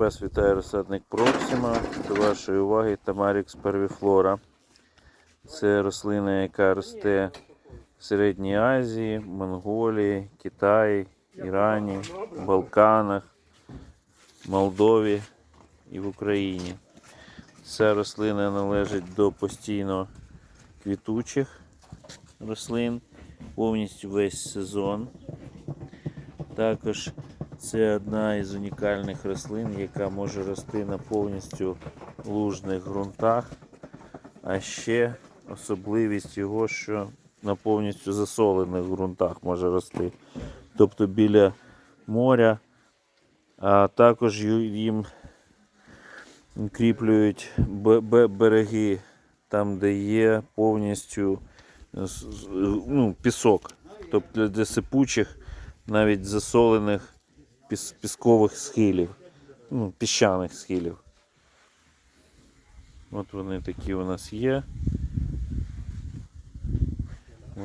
Вас вітає розсадник Проксима. До вашої уваги Тамарікс первіфлора. Це рослина, яка росте в Середній Азії, Монголії, Китаї, Ірані, Балканах, Молдові і в Україні. Ця рослина належить до постійно квітучих рослин, повністю весь сезон. Також це одна із унікальних рослин, яка може рости на повністю лужних ґрунтах. А ще особливість його, що на повністю засолених ґрунтах може рости. Тобто біля моря, а також їм кріплюють бе- бе- береги, там, де є повністю ну, пісок. Тобто для сипучих, навіть засолених піс- піскових схилів, ну, піщаних схилів. От вони такі у нас є.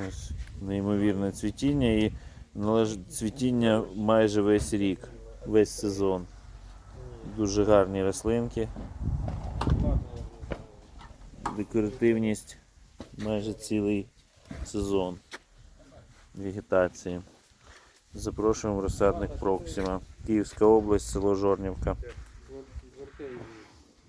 Ось неймовірне цвітіння і цвітіння майже весь рік, весь сезон. Дуже гарні рослинки. Декоративність майже цілий сезон вегетації. Запрошуємо в розсадник Проксима. Київська область, село Жорнівка.